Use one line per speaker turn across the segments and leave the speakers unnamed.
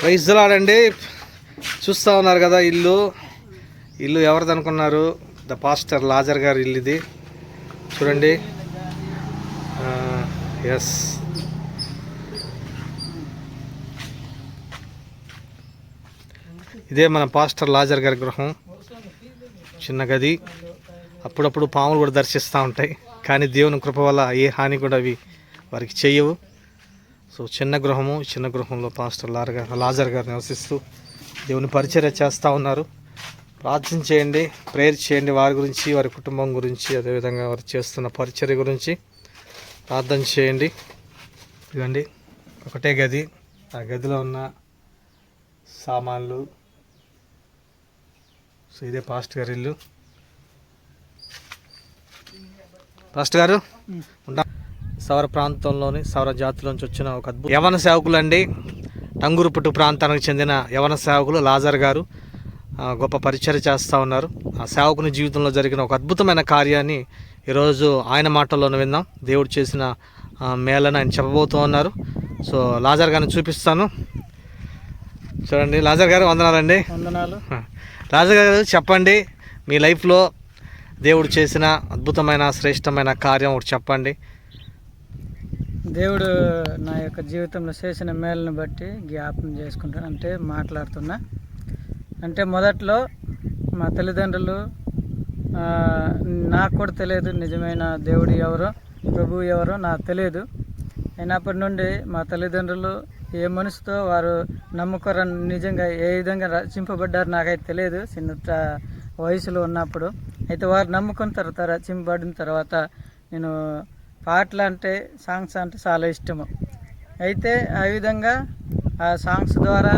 ప్రైజ్లాడండి. చూస్తూ ఉన్నారు కదా ఇల్లు. ఇల్లు ఎవరిది అనుకున్నారు? ద పాస్టర్ లాజర్ గారి ఇల్లు ఇది చూడండి ఎస్ ఇదే మన పాస్టర్ లాజర్ గారి గృహం. చిన్న గది. అప్పుడప్పుడు పాములు కూడా దర్శిస్తూ ఉంటాయి. కానీ దేవుని కృప వల్ల ఏ హాని కూడా అవి వారికి చేయవు. సో చిన్న గృహము చిన్న గృహంలో పాస్టర్ లార్ గారు లాజర్ గారు నివసిస్తూ దేవుని పరిచర్య చేస్తూ ఉన్నారు. ప్రార్థన చేయండి ప్రేయర్ చేయండి వారి గురించి వారి కుటుంబం గురించి అదేవిధంగా వారు చేస్తున్న పరిచర్య గురించి ప్రార్థన చేయండి. ఇదండి ఒకటే గది ఆ గదిలో ఉన్న సామాన్లు. సో ఇదే పాస్ట్ గారి ఇల్లు. పాస్ట్ గారు ఉంటా సౌర ప్రాంతంలోని సౌర జాతిలోంచి వచ్చిన ఒక అద్భుత యవన సేవకులు అండి టంగురుపుట్టు ప్రాంతానికి చెందిన యవన సేవకులు లాజర్ గారు గొప్ప పరిచయం చేస్తూ ఉన్నారు. ఆ సేవకుని జీవితంలో జరిగిన ఒక అద్భుతమైన కార్యాన్ని ఈరోజు ఆయన మాటల్లోనే విందాం. దేవుడు చేసిన మేళను ఆయన చెప్పబోతూ ఉన్నారు. సో లాజర్ గారిని చూపిస్తాను. చూడండి లాజర్ గారు వందనాలండి.
వందనాలు.
రాజు గారు చెప్పండి మీ లైఫ్లో దేవుడు చేసిన అద్భుతమైన శ్రేష్టమైన కార్యం ఒకటి చెప్పండి.
దేవుడు నా యొక్క జీవితంలో చేసిన మేలను బట్టి జ్ఞాపం చేసుకుంటాను అంటే మాట్లాడుతున్నా. అంటే మొదట్లో మా తల్లిదండ్రులు నాకు కూడా తెలియదు నిజమైన దేవుడు ఎవరో ప్రభు ఎవరో నాకు తెలియదు. అయినప్పటి నుండి మా తల్లిదండ్రులు ఏ మనసుతో వారు నమ్ముకోరని నిజంగా ఏ విధంగా రచింపబడ్డారు నాకైతే తెలియదు. చిన్న వయసులో ఉన్నప్పుడు అయితే వారు నమ్ముకున్న తర్వాత రచింపబడిన తర్వాత నేను పాటలు అంటే సాంగ్స్ అంటే చాలా ఇష్టము. అయితే ఆ విధంగా ఆ సాంగ్స్ ద్వారా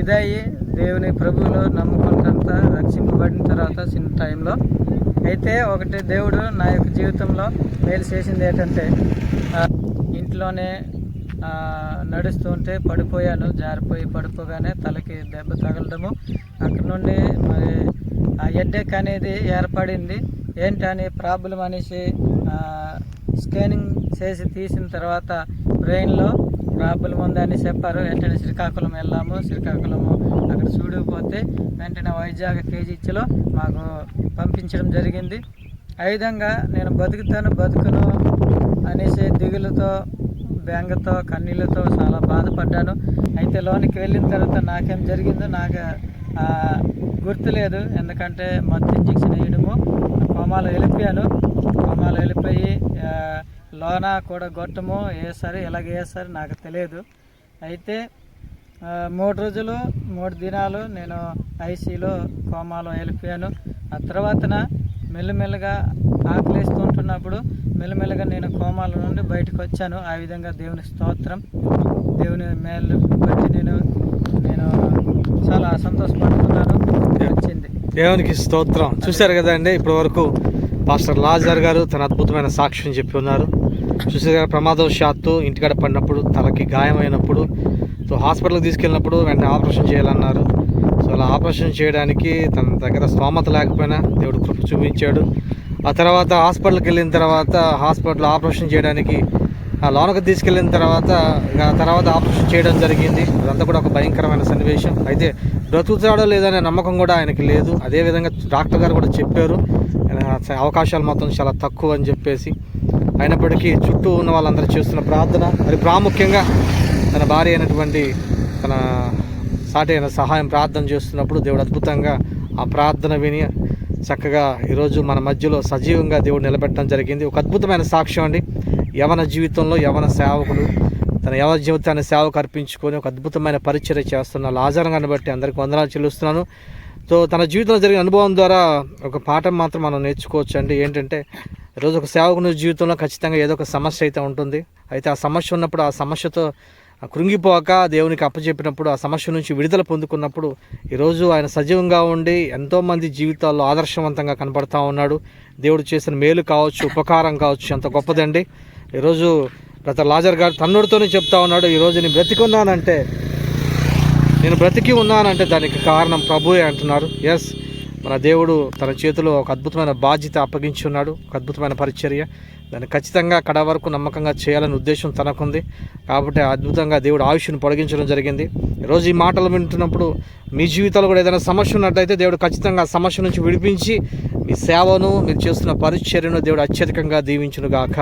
ఇదయ్యి దేవుని ప్రభువులో నమ్ముకుంటంత రక్షింపబడిన తర్వాత చిన్న టైంలో. అయితే ఒకటి దేవుడు నా యొక్క జీవితంలో మేలు చేసింది ఏంటంటే ఇంట్లోనే నడుస్తూ ఉంటే పడిపోయాను జారిపోయి పడిపోగానే తలకి దెబ్బ తగలడము. అక్కడ నుండి మరి ఆ హెడ్ఏక్ అనేది ఏర్పడింది. ఏంటని ప్రాబ్లం అనేసి స్కానింగ్ చేసి తీసిన తర్వాత బ్రెయిన్లో ప్రాబ్లం ఉందని చెప్పారు. వెంటనే శ్రీకాకుళం వెళ్ళాము. శ్రీకాకుళము అక్కడ చూడకపోతే వెంటనే వైజాగ్ కేజీచ్లో మాకు పంపించడం జరిగింది. ఆ విధంగా నేను బతుకుతాను బతుకును అనేసి దిగులతో బెంగతో కన్నీళ్ళతో చాలా బాధపడ్డాను. అయితే లోనికి వెళ్ళిన తర్వాత నాకేం జరిగిందో నాకు గుర్తులేదు. ఎందుకంటే మత్తు ఇంజక్షన్ వేయడము కోమాలు వెళ్ళిపోయాను. కోమాలు వెళ్ళిపోయి లోన కూడా గొట్టము వేసారు ఎలాగ వేసారు నాకు తెలియదు. అయితే మూడు రోజులు మూడు దినాలు నేను ఐసీలో కోమాలో వెళ్ళిపోయాను. ఆ తర్వాతన మెల్లమెల్లగా ఆకలిస్తుంటున్నప్పుడు మెల్లమెల్లగా నేను కోమాల నుండి బయటకు వచ్చాను. ఆ విధంగా దేవుని స్తోత్రం దేవుని మేలు బట్టి నేను నేను చాలా సంతోషపడుతున్నాను.
దేవునికి స్తోత్రం. చూశారు కదండి ఇప్పటి వరకు పాస్టర్ లాజర్ గారు తన అద్భుతమైన సాక్ష్యం చెప్పి ఉన్నారు. చూసారు కదా ప్రమాదవశాత్తు ఇంటికాడ పడినప్పుడు తలకి గాయమైనప్పుడు సో హాస్పిటల్కి తీసుకెళ్ళినప్పుడు వెంటనే ఆపరేషన్ చేయాలన్నారు. సో అలా ఆపరేషన్ చేయడానికి తన దగ్గర స్తోమత లేకపోయినా దేవుడు కృప చూపించాడు. ఆ తర్వాత హాస్పిటల్కి వెళ్ళిన తర్వాత హాస్పిటల్ ఆపరేషన్ చేయడానికి ఆ లోనకు తీసుకెళ్ళిన తర్వాత తర్వాత ఆపరేషన్ చేయడం జరిగింది. అదంతా కూడా ఒక భయంకరమైన సన్నివేశం. అయితే బ్రతుకుతాడో లేదనే నమ్మకం కూడా ఆయనకి లేదు. అదేవిధంగా డాక్టర్ గారు కూడా చెప్పారు. ఆయన అవకాశాలు మాత్రం చాలా తక్కువ అని చెప్పేసి. అయినప్పటికీ చుట్టూ ఉన్న వాళ్ళందరూ చేస్తున్న ప్రార్థన మరి ప్రాముఖ్యంగా తన భార్య అయినటువంటి తన సాటి అయిన సహాయం ప్రార్థన చేస్తున్నప్పుడు దేవుడు అద్భుతంగా ఆ ప్రార్థన విని చక్కగా ఈరోజు మన మధ్యలో సజీవంగా దేవుడు నిలబెట్టడం జరిగింది. ఒక అద్భుతమైన సాక్ష్యం అండి. యవన జీవితంలో యవన సేవకుడు తన యవ జీవితాన్ని సేవకు అర్పించుకొని ఒక అద్భుతమైన పరిచర్య చేస్తున్న లాజరంగాన్ని బట్టి అందరికీ వందనాలు చెల్లిస్తున్నాను. సో తన జీవితంలో జరిగిన అనుభవం ద్వారా ఒక పాఠం మాత్రం మనం నేర్చుకోవచ్చు అండి ఏంటంటే ఈరోజు ఒక సేవకుని జీవితంలో ఖచ్చితంగా ఏదో ఒక సమస్య అయితే ఉంటుంది. అయితే ఆ సమస్య ఉన్నప్పుడు ఆ సమస్యతో కృంగిపోక దేవునికి అప్పచెప్పినప్పుడు ఆ సమస్య నుంచి విడుదల పొందుకున్నప్పుడు ఈరోజు ఆయన సజీవంగా ఉండి ఎంతోమంది జీవితాల్లో ఆదర్శవంతంగా కనపడతా ఉన్నాడు. దేవుడు చేసిన మేలు కావచ్చు ఉపకారం కావచ్చు ఎంత గొప్పదండి. ఈరోజు గత లాజర్ గారు తన్నుడితోనే చెప్తా ఉన్నాడు ఈరోజు నేను బ్రతికున్నానంటే నేను బ్రతికి ఉన్నానంటే దానికి కారణం ప్రభువే అంటున్నారు. ఎస్ మన దేవుడు తన చేతిలో ఒక అద్భుతమైన బాధ్యత అప్పగించి ఉన్నాడు ఒక అద్భుతమైన పరిచర్య. దాన్ని ఖచ్చితంగా కడ వరకు నమ్మకంగా చేయాలని ఉద్దేశం తనకుంది. కాబట్టి అద్భుతంగా దేవుడు ఆయుష్ను పొడిగించడం జరిగింది. ఈరోజు ఈ మాటలు వింటున్నప్పుడు మీ జీవితంలో కూడా ఏదైనా సమస్య ఉన్నట్టయితే దేవుడు ఖచ్చితంగా ఆ సమస్య నుంచి విడిపించి మీ సేవను మీరు చేస్తున్న పరిచర్యను దేవుడు అత్యధికంగా దీవించునుగాక.